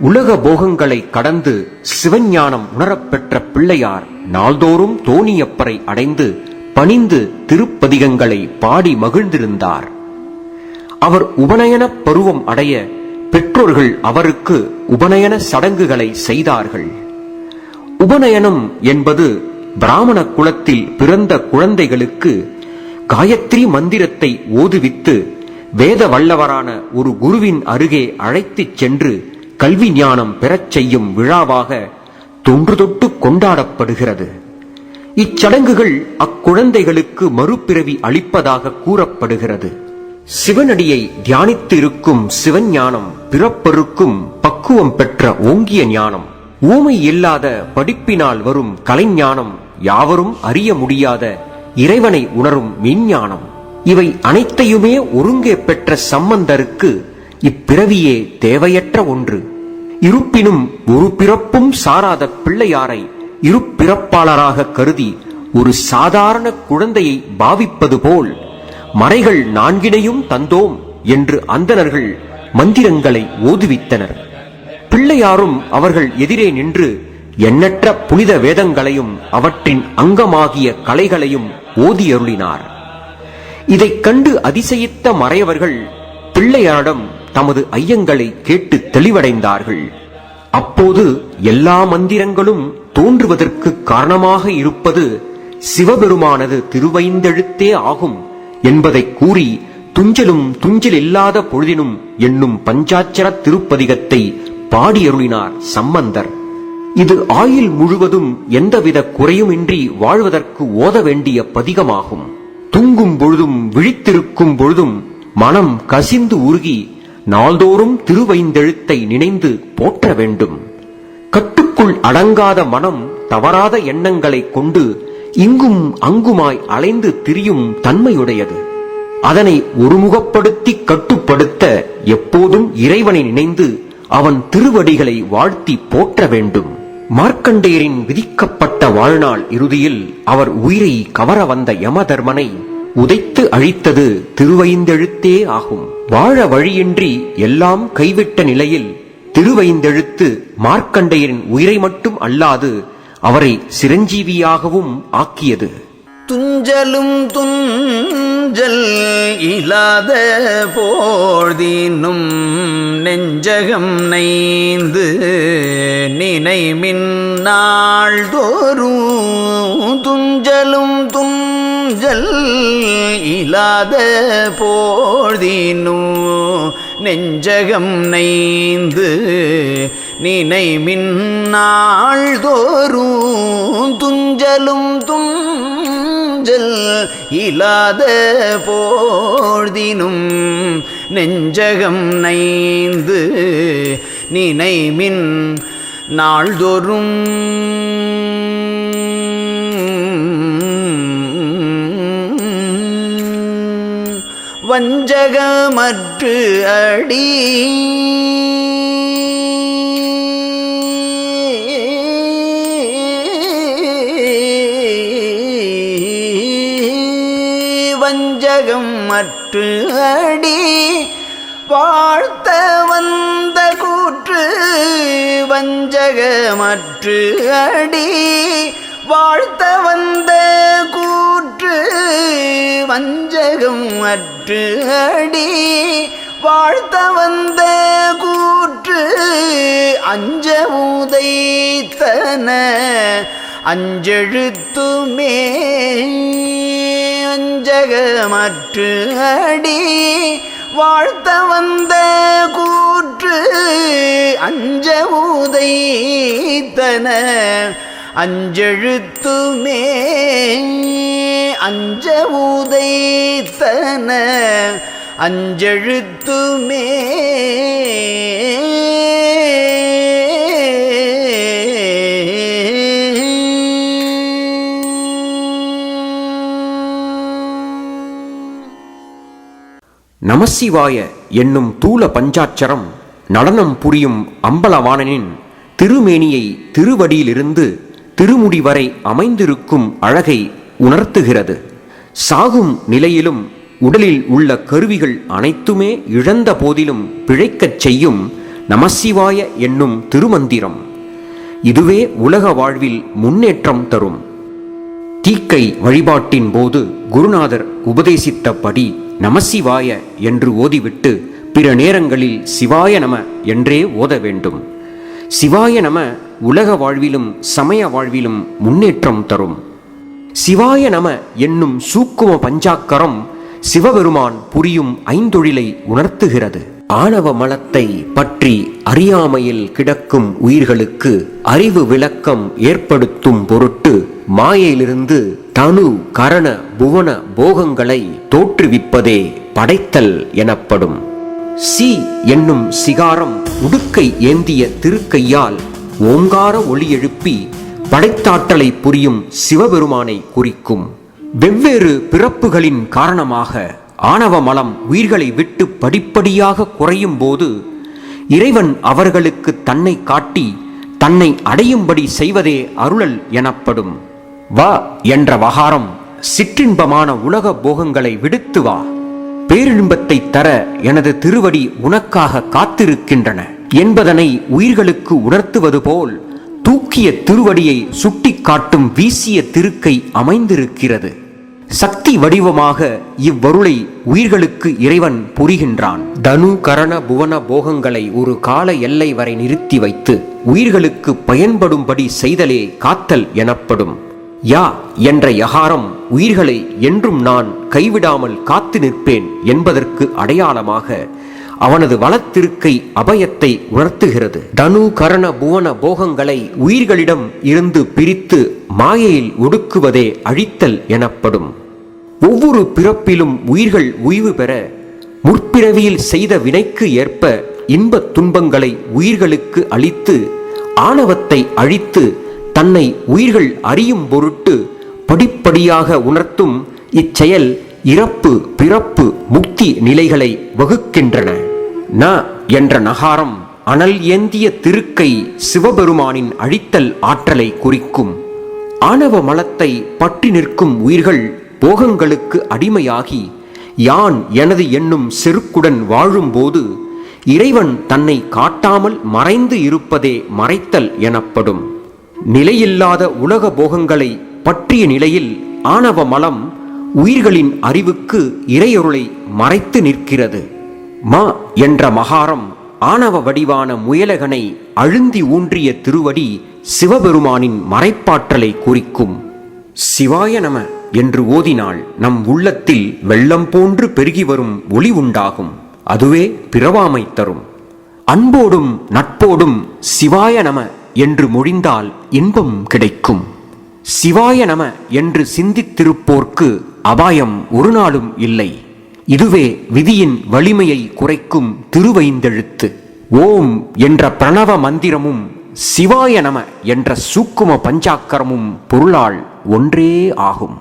உலக போகங்களை கடந்து சிவஞானம் உணரப்பெற்ற பிள்ளையார் நாள்தோறும் தோணியப்பரை அடைந்து பணிந்து திருப்பதிகங்களை பாடி மகிழ்ந்திருந்தார். அவர் உபநயனப் பருவம் அடைய பெற்றோர்கள் அவருக்கு உபநயன சடங்குகளை செய்தார்கள். உபநயனம் என்பது பிராமண குலத்தில் பிறந்த குழந்தைகளுக்கு காயத்ரி மந்திரத்தை ஓதுவித்து வேத வல்லவரான ஒரு குருவின் அருகே அழைத்துச் சென்று கல்வி ஞானம் பெறச் செய்யும் விழாவாக தொன்று தொட்டு கொண்டாடப்படுகிறது. இச்சடங்குகள் அக்குழந்தைகளுக்கு மறுபிறவி அளிப்பதாக கூறப்படுகிறது. சிவனடியை தியானித்து இருக்கும் சிவஞானம் பிறப்பருக்கும் பக்குவம் பெற்ற ஓங்கிய ஞானம். ஊமை இல்லாத படிப்பினால் வரும் கலைஞானம் யாவரும் அறிய முடியாத இறைவனை உணரும் விஞ்ஞானம் இவை அனைத்தையுமே ஒருங்கே பெற்ற சம்பந்தருக்கு இப்பிறவியே தேவையற்ற ஒன்று. இருப்பினும் ஒரு பிறப்பும் சாராத பிள்ளையாரை இருப்பிறப்பாளராக கருதி ஒரு சாதாரண குழந்தையை பாவிப்பது போல் மறைகள் நான்கினையும் தந்தோம் என்று அந்தணர்கள் மந்திரங்களை ஓதுவித்தனர். பிள்ளையாரும் அவர்கள் எதிரே நின்று எண்ணற்ற புனித வேதங்களையும் அவற்றின் அங்கமாகிய கலைகளையும் ஓதியருளினார். இதைக் கண்டு அதிசயித்த மறையவர்கள் பிள்ளையாரிடம் தமது ஐயங்களை கேட்டு தெளிவடைந்தார்கள். அப்போது எல்லா மந்திரங்களும் தோன்றுவதற்கு காரணமாக இருப்பது சிவபெருமானது திருவைந்தெழுத்தே ஆகும் என்பதைக் கூறி துஞ்சலும் துஞ்சல் இல்லாத பொழுதினும் என்னும் பஞ்சாட்சர திருப்பதிகத்தை பாடியருளினார் சம்பந்தர். இது ஆயுள் முழுவதும் எந்தவித குறையுமின்றி வாழ்வதற்கு ஓத வேண்டிய பதிகமாகும். தூங்கும் பொழுதும் விழித்திருக்கும் பொழுதும் மனம் கசிந்து உருகி நாள்தோறும் திருவைந்தெழுத்தை நினைந்து போற்ற வேண்டும். கட்டுக்குள் அடங்காத மனம் தவறாத எண்ணங்களைக் கொண்டு இங்கும் அங்குமாய் அலைந்து திரியும் தன்மையுடையது. அதனை ஒருமுகப்படுத்தி கட்டுப்படுத்த எப்போதும் இறைவனை நினைந்து அவன் திருவடிகளை வாழ்த்தி போற்ற வேண்டும். மார்க்கண்டேயரின் விதிக்கப்பட்ட வாழ்நாள் இறுதியில் அவர் உயிரை கவர வந்த யமதர்மனை உதைத்து அழித்தது திருவைந்தெழுத்தே ஆகும். வாழ வழியின்றி எல்லாம் கைவிட்ட நிலையில் திருவைந்தெழுத்து மார்க்கண்டேயரின் உயிரை மட்டும் அல்லாது அவரை சிரஞ்சீவியாகவும் ஆக்கியது. துஞ்சலும் துஞ்சல் இல்லாத போழ்தினும் நெஞ்சகம் நைந்து நினைமின் நாள்தோறும் துஞ்சலும் துஞ்சல் இல்லாத போழ்தினும் நெஞ்சகம் நைந்து நினைமின் நாள்தோறும் துஞ்சலும் து இல்லாத போழ்தினும் நெஞ்சகம் நைந்து நினைமின் நாள்தோறும். வஞ்சகமற்று அடி வஞ்சகம் மற்று அடி வாழ்த்த வந்த கூற்று வஞ்சகமற்று அடி வாழ்த்த வந்த கூற்று வஞ்சகம் அற்று அடி வாழ்த்த வந்த கூற்று அஞ்ச உதைத்தன அஞ்செழுத்துமே அஞ்சகமற்று அடி வாழ்த்த வந்த கூற்று அஞ்ச உதைத்தன அஞ்செழுத்துமே அஞ்ச உதைத்தன அஞ்செழுத்துமே நமசிவாய என்னும் தூல பஞ்சாட்சரம் நடனம் புரியும் அம்பலவாணனின் திருமேனியை திருவடியிலிருந்து திருமுடி வரை அமைந்திருக்கும் அழகை உணர்த்துகிறது. சாகும் நிலையிலும் உடலில் உள்ள கருவிகள் அனைத்துமே இழந்த போதிலும் பிழைக்கச் செய்யும் நமசிவாய என்னும் திருமந்திரம். இதுவே உலக வாழ்வில் முன்னேற்றம் தரும். தீக்கை வழிபாட்டின் போது குருநாதர் உபதேசித்தபடி நமசிவாய என்று ஓதிவிட்டு பிற நேரங்களில் சிவாய நம என்றே ஓத வேண்டும். சிவாய நம உலக வாழ்விலும் சமய வாழ்விலும் முன்னேற்றம் தரும். சிவாய நம என்னும் சூக்கும பஞ்சாக்கரம் சிவபெருமான் புரியும் ஐந்தொழிலை உணர்த்துகிறது. ஆணவ மலத்தை பற்றி அறியாமையில் கிடக்கும் உயிர்களுக்கு அறிவு விளக்கம் ஏற்படுத்தும் பொருட்டு மாயையிலிருந்து தனு கரண புவன போகங்களை தோற்றுவிப்பதே படைத்தல் எனப்படும். சி என்னும் சிகாரம் உடுக்கை ஏந்திய திருக்கையால் ஓங்கார ஒளி எழுப்பி படைத்தாற்றலை புரியும் சிவபெருமானை குறிக்கும். வெவ்வேறு பிறப்புகளின் காரணமாக ஆணவ மலம் உயிர்களை விட்டு படிப்படியாக குறையும் போது இறைவன் அவர்களுக்கு தன்னை காட்டி தன்னை அடையும்படி செய்வதே அருளல் எனப்படும். வா என்ற வகாரம் சிற்றின்பமான உலக போகங்களை விடுத்து வா. பேரின்பத்தை தர எனது திருவடி உனக்காக காத்திருக்கின்றன என்பதனை உயிர்களுக்கு உணர்த்துவது போல் தூக்கிய திருவடியை சுட்டிக்காட்டும் வீசிய திருக்கை அமைந்திருக்கிறது. சக்தி வடிவமாக இவ்வருளை உயிர்களுக்கு இறைவன் புரிகின்றான். தனு கரண புவன போகங்களை ஒரு கால எல்லை வரை நிறுத்தி வைத்து உயிர்களுக்கு பயன்படும்படி செய்தலே காத்தல் எனப்படும். யா என்ற யகாரம் உயிர்களை என்றும் நான் கைவிடாமல் காத்து நிற்பேன் என்பதற்கு அடையாளமாக அவனது வளத்திருக்கை அபயத்தை உணர்த்துகிறது. தனு கரண புவன போகங்களை உயிர்களிடம் இருந்து பிரித்து மாயையில் ஒடுக்குவதே அழித்தல் எனப்படும். ஒவ்வொரு பிறப்பிலும் உயிர்கள் உய்வு பெற முற்பிறவியில் செய்த வினைக்கு ஏற்ப இன்பத் துன்பங்களை உயிர்களுக்கு அளித்து ஆணவத்தை அழித்து தன்னை உயிர்கள் அறியும் பொருட்டு படிப்படியாக உணர்த்தும் இச்செயல் இறப்பு பிறப்பு முக்தி நிலைகளை வகுக்கின்றன. ந என்ற நகாரம் அனல் ஏந்திய திருக்கை சிவபெருமானின் அழித்தல் ஆற்றலை குறிக்கும். ஆணவ மலத்தை பற்றி நிற்கும் உயிர்கள் போகங்களுக்கு அடிமையாகி யான் எனது என்னும் செருக்குடன் வாழும்போது இறைவன் தன்னை காட்டாமல் மறைந்து இருப்பதே மறைத்தல் எனப்படும். நிலையில்லாத உலக போகங்களை பற்றிய நிலையில் ஆணவ மலம் உயிர்களின் அறிவுக்கு இறையொருளை மறைத்து நிற்கிறது. மா என்ற மகாரம் ஆணவ வடிவான முயலகனை அழுந்தி ஊன்றிய திருவடி சிவபெருமானின் மறைப்பாற்றலை குறிக்கும். சிவாய நம என்று ஓதினால் நம் உள்ளத்தில் வெள்ளம் போன்று பெருகி வரும் ஒளி உண்டாகும். அதுவே பிறவாமை தரும். அன்போடும் நட்போடும் சிவாய நம என்று மொழிந்தால் இன்பம் கிடைக்கும். சிவாய நம என்று சிந்தித்திருப்போர்க்கு அபாயம் ஒரு நாளும் இல்லை. இதுவே விதியின் வலிமையை குறைக்கும் திருவைந்தெழுத்து. ஓம் என்ற பிரணவ மந்திரமும் சிவாய நம என்ற சூக்கும பஞ்சாக்கரமும் பொருளால் ஒன்றே ஆகும்.